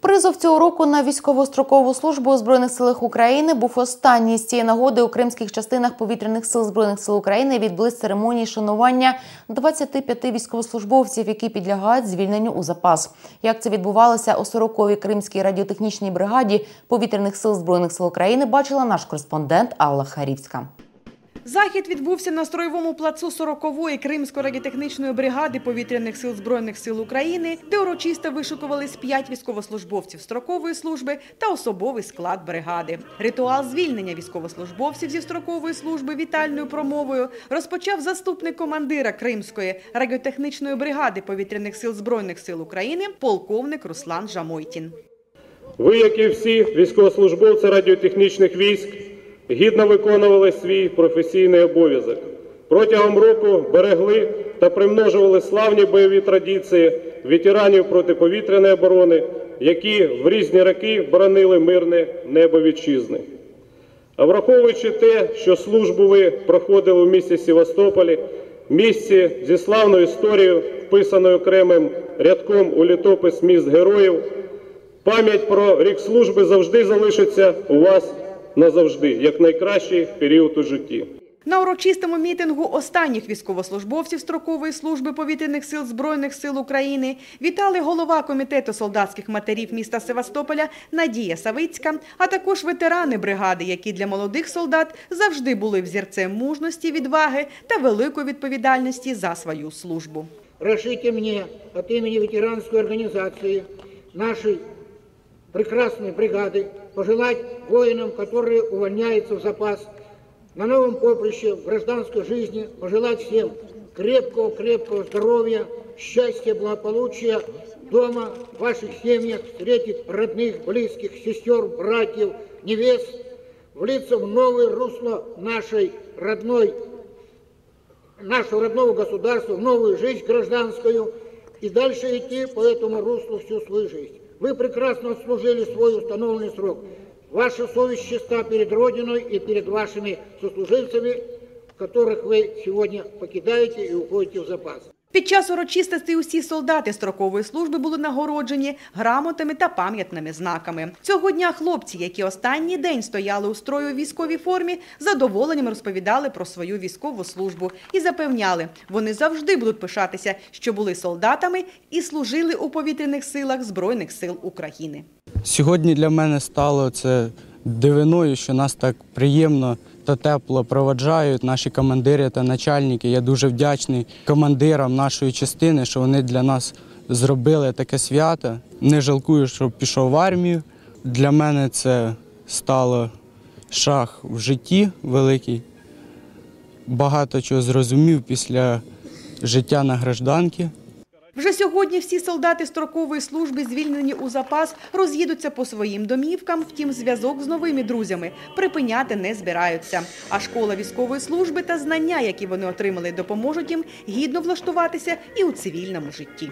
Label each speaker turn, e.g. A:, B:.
A: Призов цього року на військово-строкову службу у збройних силах України був останній з цієї нагоди у кримських частинах повітряних сил збройних сил України відбулись церемонії шанування 25 військовослужбовців, які підлягають звільненню у запас. Як це відбувалося у 40-й кримській радіотехнічній бригаді повітряних сил збройних сил України, бачила наш кореспондент Алла Харівська.
B: Захід відбувся на строєвому плацу 40-ї Кримської радіотехнічної бригади повітряних сил Збройних сил України, де урочисто вишукувались п'ять військовослужбовців строкової служби та особовий склад бригади. Ритуал звільнення військовослужбовців зі строкової служби вітальною промовою розпочав заступник командира Кримської радіотехнічної бригади повітряних сил Збройних сил України полковник Руслан Жамойтін.
C: Ви, як і всі військовослужбовці радіотехнічних військ, гідно виконували свій професійний обов'язок. Протягом року берегли та примножували славні бойові традиції ветеранів протиповітряної оборони, які в різні роки боронили мирне небо вітчизни. А враховуючи те, що службу ви проходили в місті Севастополі, місці зі славною історією, вписаною окремим рядком у літопис міст героїв, пам'ять про рік служби завжди залишиться у вас назавжди, як найкращий період у житті.
B: На урочистому мітингу останніх військовослужбовців строкової служби повітряних сил Збройних сил України вітали голова комітету солдатських матерів міста Севастополя Надія Савицька, а також ветерани бригади, які для молодих солдат завжди були взірцем мужності, відваги та великої відповідальності за свою службу.
D: Разрешите мне от имени ветеранской организации нашей прекрасной бригады пожелать воинам, которые увольняются в запас, на новом поприще в гражданской жизни, пожелать всем крепкого-крепкого здоровья, счастья, благополучия дома, в ваших семьях, встретить родных, близких, сестер, братьев, невест, влиться в новое русло нашей родной нашего родного государства, в новую жизнь гражданскую и дальше идти по этому руслу всю свою жизнь. Вы прекрасно отслужили свой установленный срок. Ваша совесть чиста перед Родиной и перед вашими сослуживцами, которых вы сегодня покидаете и уходите в запас.
B: Під час урочистостей усі солдати строкової служби були нагороджені грамотами та пам'ятними знаками. Цього дня хлопці, які останній день стояли у строю у військовій формі, задоволенням розповідали про свою військову службу і запевняли, вони завжди будуть пишатися, що були солдатами і служили у повітряних силах Збройних сил України.
E: Сьогодні для мене стало це дивиною, що нас так приємно та тепло проводжають наші командири та начальники. Я дуже вдячний командирам нашої частини, що вони для нас зробили таке свято. Не жалкую, що пішов в армію. Для мене це стало шаг в житті великий. Багато чого зрозумів після життя на гражданці.
B: Вже сьогодні всі солдати строкової служби, звільнені у запас, роз'їдуться по своїм домівкам. Втім, зв'язок з новими друзями припиняти не збираються. А школа військової служби та знання, які вони отримали, допоможуть їм гідно влаштуватися і у цивільному житті.